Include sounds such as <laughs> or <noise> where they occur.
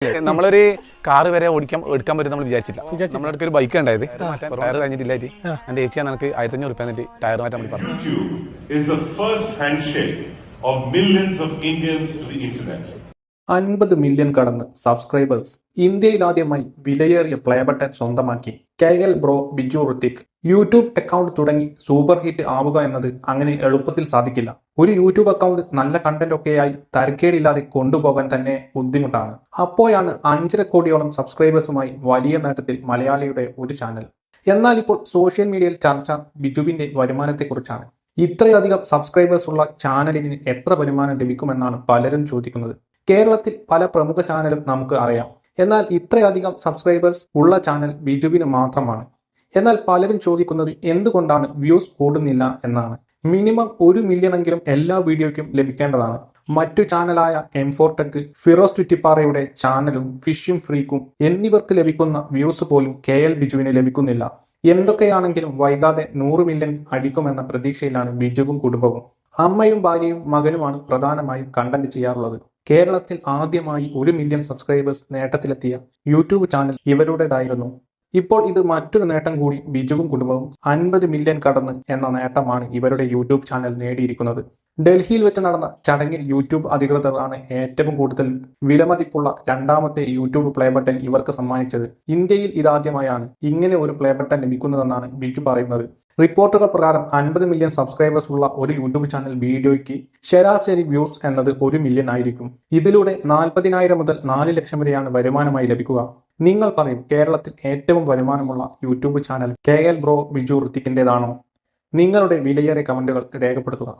<laughs> നമ്മളൊരു കാറ് വരെ ഓടിക്കാൻ എടുക്കാൻ പറ്റും നമ്മൾ വിചാരിച്ചില്ല നമ്മുടെ അടുത്ത് ഒരു ബൈക്ക് ഉണ്ടായത് ടയർ കഴിഞ്ഞിട്ടില്ലായിട്ട് എന്റെ ചേച്ചിയാണ് എനിക്ക് ആയിരത്തി അഞ്ഞൂറ് റുപ്യ എന്നിട്ട് ടയർ മാറ്റാൻ വേണ്ടി പറഞ്ഞു is the first handshake of millions of Indians to the internet. അൻപത് മില്യൺ കടന്ന് സബ്സ്ക്രൈബേഴ്സ് ഇന്ത്യയിൽ ആദ്യമായി വിലയേറിയ പ്ലേ ബട്ടൺ സ്വന്തമാക്കി. K L bro Biju Rithik YouTube account തുടങ്ങി സൂപ്പർ ഹിറ്റ് ആവുക എന്നത് അങ്ങനെ എളുപ്പത്തിൽ സാധിക്കില്ല. ഒരു യൂട്യൂബ് അക്കൗണ്ട് നല്ല കണ്ടന്റ് ഒക്കെയായി തരക്കേടില്ലാതെ കൊണ്ടുപോകാൻ തന്നെ ബുദ്ധിമുട്ടാണ്. അപ്പോഴാണ് അഞ്ചര കോടിയോളം സബ്സ്ക്രൈബേഴ്സുമായി വലിയ നേട്ടത്തിൽ മലയാളിയുടെ ഒരു ചാനൽ എന്നാൽ ഇപ്പോൾ സോഷ്യൽ മീഡിയയിൽ ചർച്ച ബിജുവിന്റെ വരുമാനത്തെക്കുറിച്ചാണ്. ഇത്രയധികം സബ്സ്ക്രൈബേഴ്സ് ഉള്ള ചാനലിന് എത്ര വരുമാനം ലഭിക്കുമെന്നാണ് പലരും ചോദിക്കുന്നത്. കേരളത്തിൽ പല പ്രമുഖ ചാനലും നമുക്ക് അറിയാം. എന്നാൽ ഇത്രയധികം സബ്സ്ക്രൈബേഴ്സ് ഉള്ള ചാനൽ ബിജുവിന് മാത്രമാണ്. എന്നാൽ പലരും ചോദിക്കുന്നത് എന്തുകൊണ്ടാണ് വ്യൂസ് കൂടുന്നില്ല എന്നാണ്. മിനിമം ഒരു മില്യൺ എങ്കിലും എല്ലാ വീഡിയോയ്ക്കും ലഭിക്കേണ്ടതാണ്. മറ്റു ചാനലായ എം ഫോർ ടെക് ഫിറോസ് ചുറ്റിപ്പാറയുടെ ചാനലും ഫിഷും ഫ്രീക്കും എന്നിവർക്ക് ലഭിക്കുന്ന വ്യൂസ് പോലും കെ എൽ ബിജുവിന് ലഭിക്കുന്നില്ല. എന്തൊക്കെയാണെങ്കിലും വൈകാതെ നൂറ് മില്യൺ അടിക്കുമെന്ന പ്രതീക്ഷയിലാണ് ബിജുവും കുടുംബവും. അമ്മയും ഭാര്യയും മകനുമാണ് പ്രധാനമായും കണ്ടന്റ് ചെയ്യാറുള്ളത്. കേരളത്തിൽ ആദ്യമായി ഒരു മില്യൺ സബ്സ്ക്രൈബേഴ്സ് നേട്ടത്തിലെത്തിയ യൂട്യൂബ് ചാനൽ ഇവരുടേതായിരുന്നു. ഇപ്പോൾ ഇത് മറ്റൊരു നേട്ടം കൂടി ബിജുവും കുടുംബവും അൻപത് മില്യൺ കടന്ന് എന്ന നേട്ടമാണ് ഇവരുടെ യൂട്യൂബ് ചാനൽ നേടിയിരിക്കുന്നത്. ഡൽഹിയിൽ വെച്ച് നടന്ന ചടങ്ങിൽ യൂട്യൂബ് അധികൃതരാണ് ഏറ്റവും കൂടുതൽ വിലമതിപ്പുള്ള രണ്ടാമത്തെ യൂട്യൂബ് പ്ലേ ബട്ടൺ ഇവർക്ക് സമ്മാനിച്ചത്. ഇന്ത്യയിൽ ഇതാദ്യമായാണ് ഇങ്ങനെ ഒരു പ്ലേ ബട്ടൺ ലഭിക്കുന്നതെന്നാണ് ബിജു പറയുന്നത്. റിപ്പോർട്ടുകൾ പ്രകാരം അൻപത് മില്യൺ സബ്സ്ക്രൈബേഴ്സ് ഉള്ള ഒരു യൂട്യൂബ് ചാനൽ വീഡിയോയ്ക്ക് ശരാശരി വ്യൂസ് എന്നത് ഒരു മില്യൺ ആയിരിക്കും. ഇതിലൂടെ നാൽപ്പതിനായിരം മുതൽ നാല് ലക്ഷം വരെയാണ് വരുമാനമായി ലഭിക്കുക. നിങ്ങൾ പറയും കേരളത്തിൽ ഏറ്റവും വരുമാനമുള്ള YouTube channel K L bro Biju ഋത്തിക്കിന്റെതാണോ നിങ്ങളുടെ വിലയേറിയ കമന്റുകൾ രേഖപ്പെടുത്തുക.